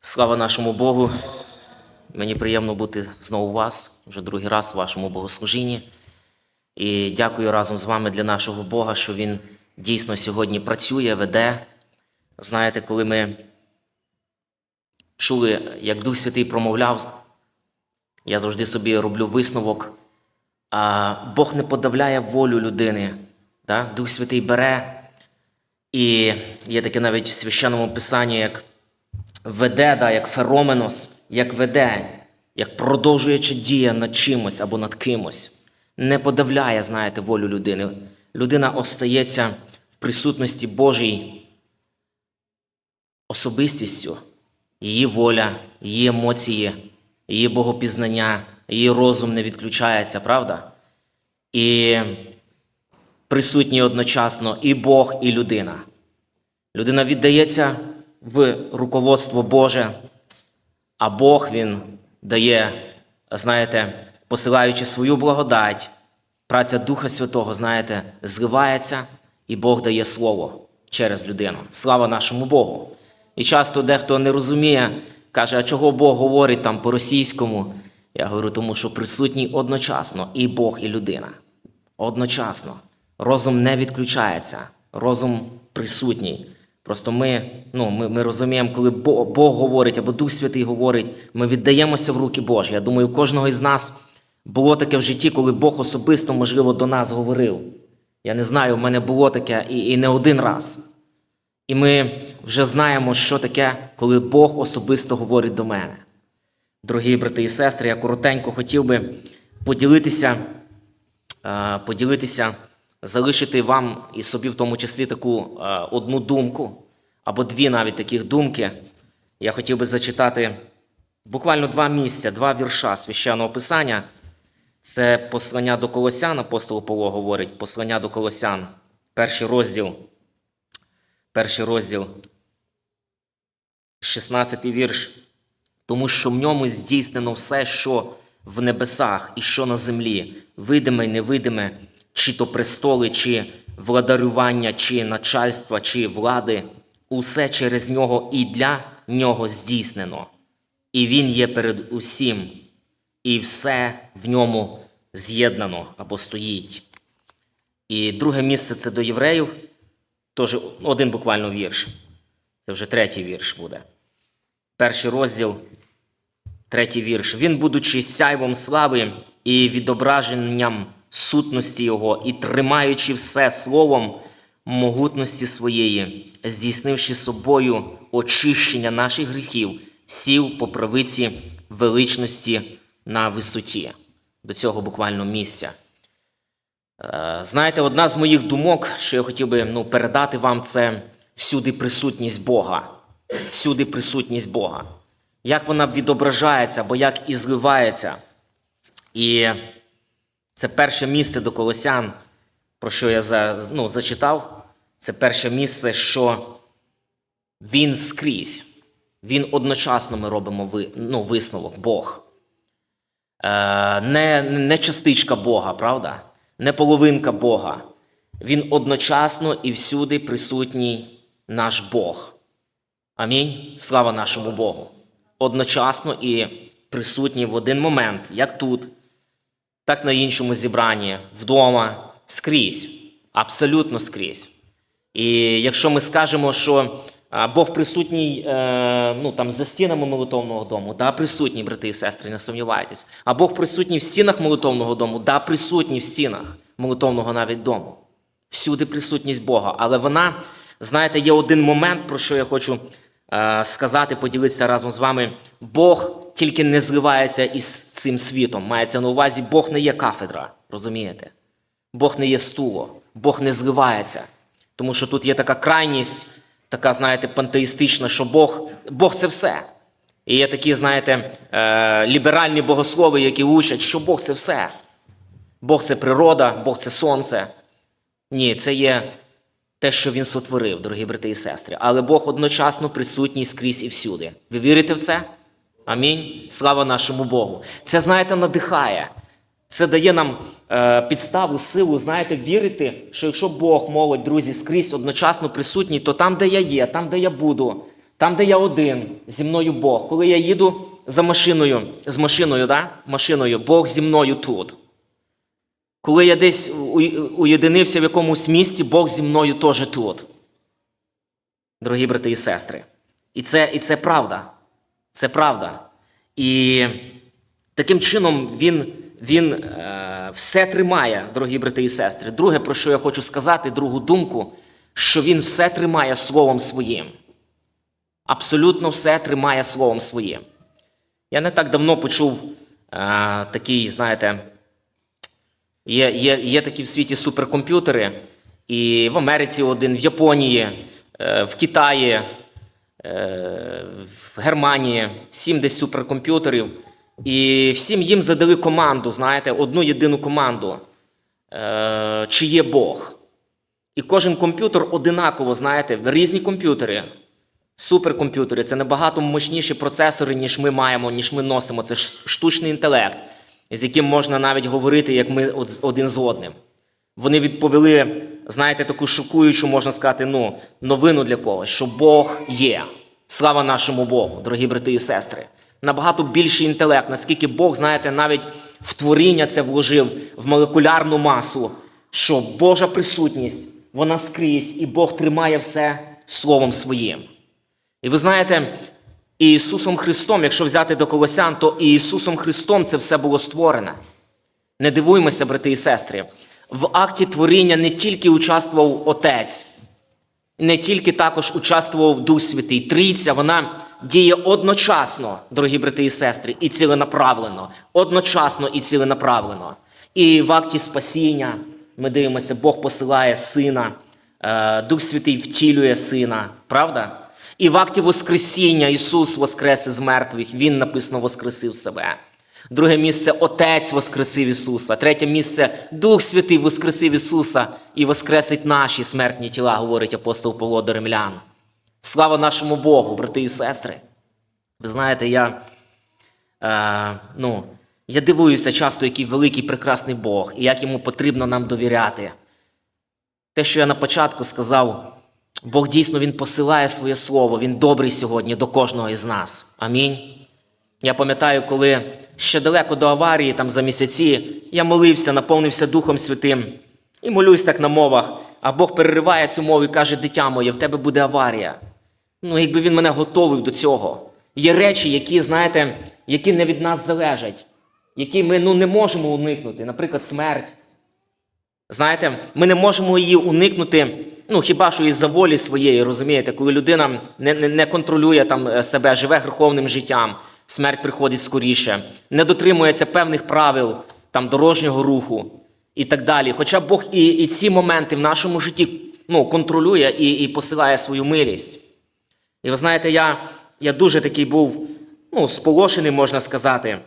Слава нашому Богу. Мені приємно бути знову у вас, вже другий раз в вашому богослужінні. І дякую разом з вами для нашого Бога, що Він дійсно сьогодні працює, веде. Знаєте, коли ми чули, як Дух Святий промовляв, я завжди собі роблю висновок. Бог не подавляє волю людини. Дух Святий бере. І є таке навіть в священному писанні, як веде, да, як фероменос, як веде, як продовжуючи дія над чимось або над кимось, не подавляє, знаєте, волю людини. Людина остається в присутності Божій особистістю, її воля, її емоції, її богопізнання, її розум не відключається, правда? І присутні одночасно і Бог, і людина. Людина віддається в руководство Боже, а Бог Він дає, знаєте, посилаючи свою благодать, праця Духа Святого, знаєте, зливається, і Бог дає слово через людину. Слава нашому Богу. І часто дехто не розуміє, каже, а чого Бог говорить там по-російському? Я говорю, тому що присутній одночасно і Бог, і людина. Одночасно. Розум не відключається, розум присутній. Просто ми, ну, ми, ми розуміємо, коли Бог, Бог говорить або Дух Святий говорить, ми віддаємося в руки Божі. Я думаю, у кожного із нас було таке в житті, коли Бог особисто, можливо, до нас говорив. Я не знаю, в мене було таке і, і не один раз. І ми вже знаємо, що таке, коли Бог особисто говорить до мене. Дорогі брати і сестри, я коротенько хотів би поділитися, е, поділитися, залишити вам і собі в тому числі таку е, одну думку, або дві навіть таких думки. Я хотів би зачитати буквально два місця, два вірша священного писання. Це послання до Колосян, апостол Павло говорить, послання до Колосян, перший розділ, перший розділ, 16 вірш. Тому що в ньому здійснено все, що в небесах і що на землі, видиме і невидиме, чи то престоли, чи владарювання, чи начальства, чи влади, усе через нього і для нього здійснено. І він є перед усім, і все в ньому з'єднано або стоїть. І друге місце це до євреїв, теж один буквально вірш. Це вже третій вірш буде. Перший розділ, третій вірш. Він, будучи сяйвом слави і відображенням сутності Його, і тримаючи все словом могутності своєї, здійснивши собою очищення наших гріхів, сів по правиці величності на висоті. До цього буквально місця. Е, Знаєте, одна з моїх думок, що я хотів би ну, передати вам, це всюди присутність Бога. Всюди присутність Бога. Як вона відображається, або як і зливається. І це перше місце до Колосян, про що я за, ну, зачитав. Це перше місце, що він скрізь. Він одночасно ми робимо ви, ну, висновок, Бог. Е, не, не частичка Бога, правда? Не половинка Бога. Він одночасно і всюди присутній наш Бог. Амінь. Слава нашому Богу. Одночасно і присутній в один момент, як тут, так на іншому зібранні, вдома, скрізь, абсолютно скрізь. І якщо ми скажемо, що Бог присутній е, ну, там, за стінами молитовного дому, да, присутній, брати і сестри, не сумнівайтесь. А Бог присутній в стінах молитовного дому, да, присутній в стінах молитовного навіть дому. Всюди присутність Бога. Але вона, знаєте, є один момент, про що я хочу е, сказати, поділитися разом з вами. Бог тільки не зливається із цим світом. Мається на увазі, Бог не є кафедра, розумієте? Бог не є стуло, Бог не зливається. Тому що тут є така крайність, така, знаєте, пантеїстична, що Бог, Бог це все. І є такі, знаєте, е, ліберальні богослови, які учать, що Бог це все. Бог це природа, Бог це сонце. Ні, це є те, що він сотворив, дорогі брати і сестри. Але Бог одночасно присутній скрізь і всюди. Ви вірите в це? Амінь. Слава нашому Богу. Це, знаєте, надихає. Це дає нам е, підставу, силу, знаєте, вірити, що якщо Бог молодь, друзі, скрізь одночасно присутній, то там, де я є, там, де я буду, Там, де я один, зі мною Бог. Коли я їду за машиною, з машиною, да? машиною, Бог зі мною тут. Коли я десь уєдинився в якомусь місці, Бог зі мною теж тут. Дорогі брати і сестри. І це, і це правда. Це правда. І таким чином він, він е, все тримає, дорогі брати і сестри. Друге, про що я хочу сказати, другу думку, що він все тримає словом своїм. Абсолютно все тримає словом своїм. Я не так давно почув е, такий, знаєте, Є, є, є такі в світі суперкомп'ютери, і в Америці один, в Японії, е, в Китаї, е, в Германії, сім десь суперкомп'ютерів. І всім їм задали команду, знаєте, одну єдину команду, е, чи є Бог. І кожен комп'ютер одинаково, знаєте, різні комп'ютери, суперкомп'ютери це набагато мощніші процесори, ніж ми маємо, ніж ми носимо. Це штучний інтелект, з яким можна навіть говорити, як ми один з одним. Вони відповіли, знаєте, таку шокуючу, можна сказати, ну, новину для когось, що Бог є. Слава нашому Богу, дорогі брати і сестри. Набагато більший інтелект, наскільки Бог, знаєте, навіть в творіння це вложив в молекулярну масу, що Божа присутність, вона скрізь, і Бог тримає все словом своїм. І ви знаєте, і Ісусом Христом, якщо взяти до Колосян, то і Ісусом Христом це все було створене. Не дивуймося, брати і сестри. В акті творіння не тільки участвував Отець, не тільки також участвував Дух Святий. Трійця, вона діє одночасно, дорогі брати і сестри, і ціленаправлено. Одночасно і ціленаправлено. І в акті спасіння ми дивимося, Бог посилає сина, е, Дух Святий втілює сина, правда? І в акті Воскресіння Ісус воскрес із мертвих, Він написано воскресив себе. Друге місце Отець воскресив Ісуса. Третє місце Дух Святий воскресив Ісуса і воскресить наші смертні тіла, говорить апостол Павло до римлян. Слава нашому Богу, брати і сестри. Ви знаєте, я, е, ну, я дивуюся часто, який великий прекрасний Бог, і як йому потрібно нам довіряти. Те, що я на початку сказав, Бог дійсно Він посилає своє слово, Він добрий сьогодні до кожного із нас. Амінь. Я пам'ятаю, коли ще далеко до аварії, там за місяці, я молився, наповнився Духом Святим і молюсь так на мовах, а Бог перериває цю мову і каже: Дитя моє, в тебе буде аварія. Ну, якби він мене готовив до цього. Є речі, які, знаєте, які не від нас залежать, які ми ну, не можемо уникнути, наприклад, смерть. Знаєте, ми не можемо її уникнути, ну хіба що із-за волі своєї, розумієте, коли людина не, не, не контролює там е, себе, живе греховним життям, смерть приходить скоріше, не дотримується певних правил там, дорожнього руху і так далі. Хоча Бог і, і ці моменти в нашому житті ну, контролює і, і посилає свою милість. І ви знаєте, я, я дуже такий був ну, сполошений, можна сказати.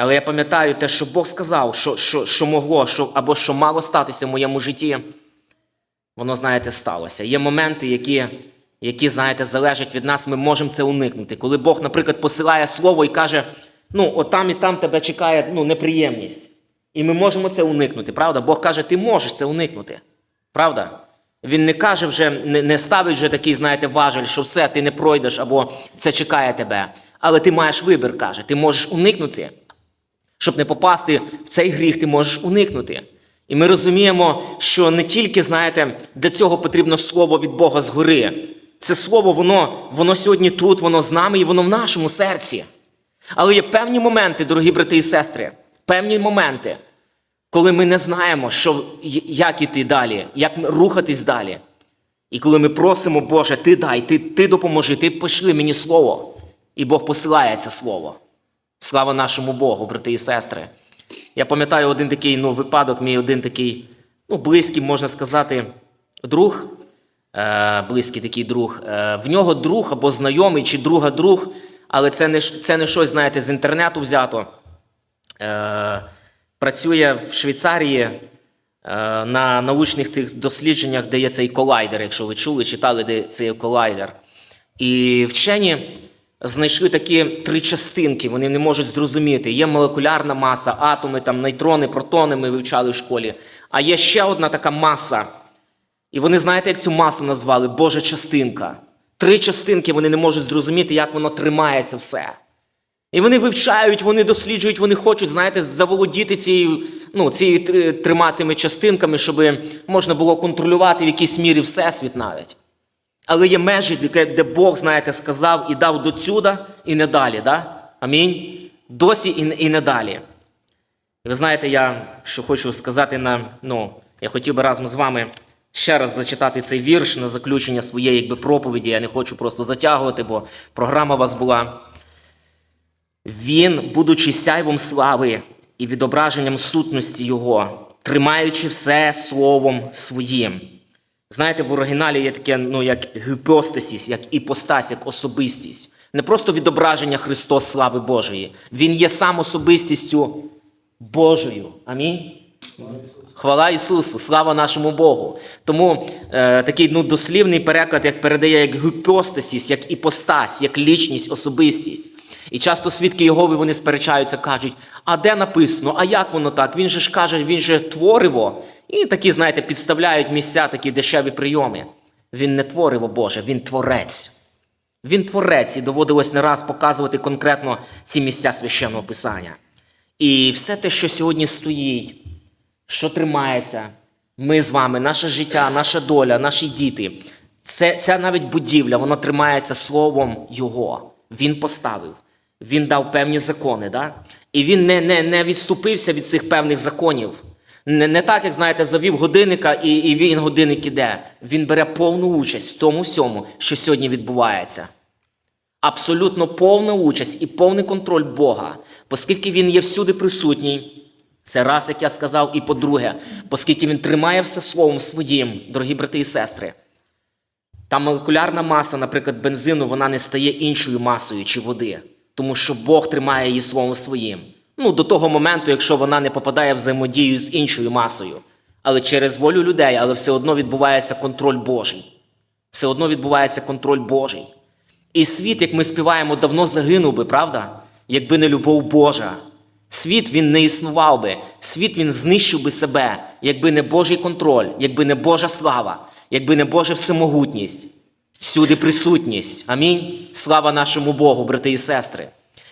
Але я пам'ятаю те, що Бог сказав, що, що, що могло, що, або що мало статися в моєму житті, воно, знаєте, сталося. Є моменти, які, які, знаєте, залежать від нас, ми можемо це уникнути. Коли Бог, наприклад, посилає слово і каже, ну, отам і там тебе чекає ну, неприємність. І ми можемо це уникнути, правда? Бог каже, ти можеш це уникнути. Правда? Він не каже вже, не, не ставить вже такий, знаєте, важель, що все, ти не пройдеш або це чекає тебе. Але ти маєш вибір, каже, ти можеш уникнути. Щоб не попасти в цей гріх, ти можеш уникнути. І ми розуміємо, що не тільки, знаєте, для цього потрібно слово від Бога згори. Це слово, воно, воно сьогодні тут, воно з нами і воно в нашому серці. Але є певні моменти, дорогі брати і сестри, певні моменти, коли ми не знаємо, що, як іти далі, як рухатись далі. І коли ми просимо, Боже, ти дай, ти, ти допоможи, ти пошли мені слово. І Бог посилає це слово. Слава нашому Богу, брати і сестри. Я пам'ятаю один такий ну, випадок, мій один такий, ну, близький, можна сказати, друг, е, близький такий друг. Е, в нього друг або знайомий, чи друга друг, але це не, це не щось, знаєте, з інтернету взято. Е, працює в Швейцарії е, на научних тих дослідженнях, де є цей колайдер, якщо ви чули, читали, де цей колайдер. І вчені знайшли такі три частинки, вони не можуть зрозуміти. Є молекулярна маса, атоми, там, нейтрони, протони ми вивчали в школі. А є ще одна така маса. І вони знаєте, як цю масу назвали? Божа частинка. Три частинки вони не можуть зрозуміти, як воно тримається все. І вони вивчають, вони досліджують, вони хочуть, знаєте, заволодіти цією, ну, цією три- трьома цими частинками, щоб можна було контролювати в якійсь мірі всесвіт навіть. Але є межі, де, Бог, знаєте, сказав і дав до цюда, і не далі. Да? Амінь. Досі і, і не далі. І ви знаєте, я що хочу сказати на, ну, я хотів би разом з вами ще раз зачитати цей вірш на заключення своєї якби, проповіді. Я не хочу просто затягувати, бо програма у вас була. Він, будучи сяйвом слави і відображенням сутності Його, тримаючи все словом своїм. Знаєте, в оригіналі є таке, ну, як гіпостасіс, як іпостась, як особистість. Не просто відображення Христос слави Божої. Він є сам особистістю Божою. Амінь. Хвала Ісусу, слава нашому Богу. Тому е, такий ну, дослівний переклад, як передає як гіпостасіс, як іпостась, як лічність, особистість. І часто свідки Єгови вони сперечаються, кажуть, а де написано, а як воно так? Він же ж каже, він же твориво. І такі, знаєте, підставляють місця, такі дешеві прийоми. Він не твориво Боже, він творець. Він творець і доводилось не раз показувати конкретно ці місця священного писання. І все те, що сьогодні стоїть, що тримається, ми з вами, наше життя, наша доля, наші діти, це, ця навіть будівля, воно тримається словом Його. Він поставив, він дав певні закони, да? і він не, не, не відступився від цих певних законів. Не, не так, як знаєте, завів годинника і, і він годинник іде. Він бере повну участь в тому всьому, що сьогодні відбувається. Абсолютно повна участь і повний контроль Бога, оскільки Він є всюди присутній. Це раз, як я сказав, і по-друге, оскільки він тримає все словом своїм, дорогі брати і сестри. Та молекулярна маса, наприклад, бензину, вона не стає іншою масою чи води, тому що Бог тримає її словом своїм. Ну, до того моменту, якщо вона не попадає в взаємодію з іншою масою. Але через волю людей, але все одно відбувається контроль Божий. Все одно відбувається контроль Божий. І світ, як ми співаємо, давно загинув би, правда? Якби не любов Божа. Світ він не існував би, світ він знищив би себе, якби не Божий контроль, якби не Божа слава, якби не Божа всемогутність, всюди присутність. Амінь. Слава нашому Богу, брати і сестри.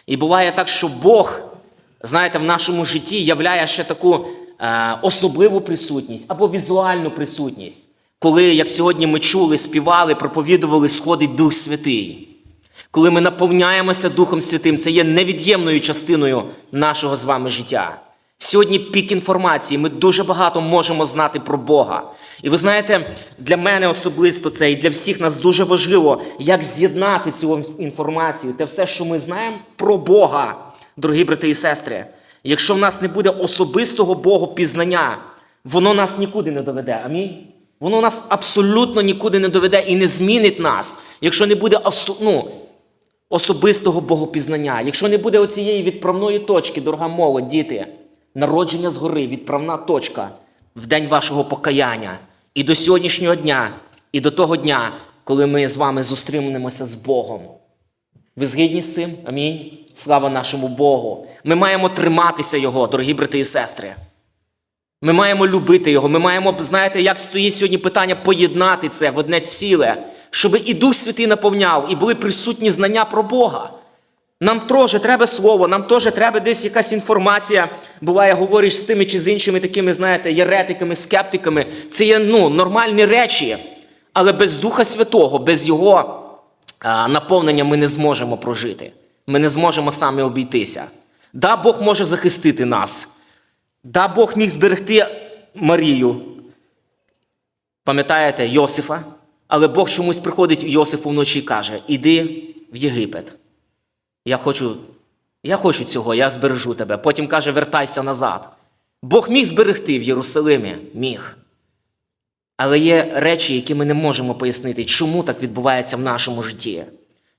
І буває так, що Бог, знаєте, в нашому житті являє ще таку е, особливу присутність або візуальну присутність, коли, як сьогодні ми чули, співали, проповідували, сходить Дух Святий. Коли ми наповняємося Духом Святим, це є невід'ємною частиною нашого з вами життя. Сьогодні пік інформації, ми дуже багато можемо знати про Бога. І ви знаєте, для мене особисто це і для всіх нас дуже важливо, як з'єднати цю інформацію, те все, що ми знаємо про Бога, дорогі брати і сестри. Якщо в нас не буде особистого Богопізнання, воно нас нікуди не доведе. Амінь. Воно нас абсолютно нікуди не доведе і не змінить нас, якщо не буде осо- ну, особистого богопізнання. Якщо не буде оцієї відправної точки, дорога молодь, діти, народження згори, відправна точка в день вашого покаяння і до сьогоднішнього дня, і до того дня, коли ми з вами зустрінемося з Богом. Ви згідні з цим? Амінь. Слава нашому Богу. Ми маємо триматися Його, дорогі брати і сестри. Ми маємо любити Його. Ми маємо, знаєте, як стоїть сьогодні питання поєднати це в одне ціле, щоб і Дух Святий наповняв, і були присутні знання про Бога. Нам теж треба слово, нам теж треба десь якась інформація. Буває, говориш з тими чи з іншими такими, знаєте, єретиками, скептиками. Це є ну, нормальні речі, але без Духа Святого, без Його а, наповнення ми не зможемо прожити. Ми не зможемо самі обійтися. Да, Бог може захистити нас. Да, Бог міг зберегти Марію. Пам'ятаєте Йосифа? Але Бог чомусь приходить Йосифу вночі і каже: Іди в Єгипет. Я хочу, я хочу цього, я збережу тебе. Потім каже, вертайся назад. Бог міг зберегти в Єрусалимі, міг. Але є речі, які ми не можемо пояснити, чому так відбувається в нашому житті.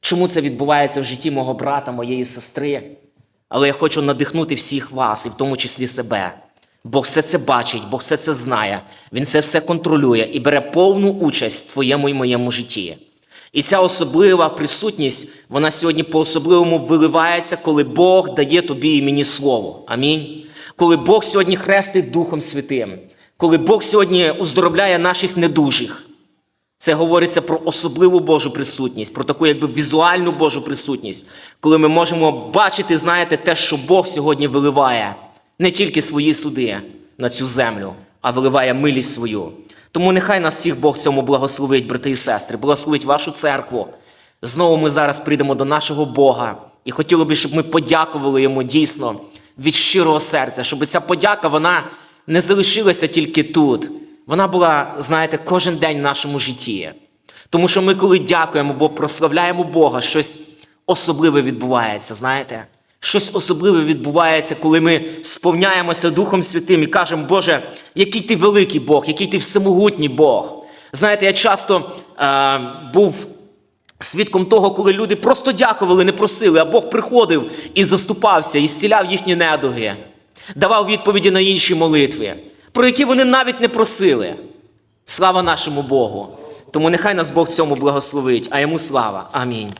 Чому це відбувається в житті мого брата, моєї сестри. Але я хочу надихнути всіх вас, і в тому числі себе. Бог все це бачить, Бог все це знає, Він це все контролює і бере повну участь в твоєму і моєму житті. І ця особлива присутність, вона сьогодні по-особливому виливається, коли Бог дає тобі і мені слово. Амінь. Коли Бог сьогодні хрестить Духом Святим, коли Бог сьогодні уздоровляє наших недужих. Це говориться про особливу Божу присутність, про таку якби візуальну Божу присутність, коли ми можемо бачити, знаєте, те, що Бог сьогодні виливає не тільки свої суди на цю землю, а виливає милість свою. Тому нехай нас всіх Бог цьому благословить, брати і сестри, благословить вашу церкву. Знову ми зараз прийдемо до нашого Бога і хотіли би, щоб ми подякували йому дійсно від щирого серця, щоб ця подяка вона не залишилася тільки тут. Вона була, знаєте, кожен день в нашому житті. Тому що ми, коли дякуємо або прославляємо Бога, щось особливе відбувається, знаєте? Щось особливе відбувається, коли ми сповняємося Духом Святим і кажемо, Боже, який ти великий Бог, який ти всемогутній Бог. Знаєте, я часто е, був свідком того, коли люди просто дякували, не просили, а Бог приходив і заступався, і зціляв їхні недуги, давав відповіді на інші молитви, про які вони навіть не просили. Слава нашому Богу! Тому нехай нас Бог цьому благословить, а йому слава. Амінь.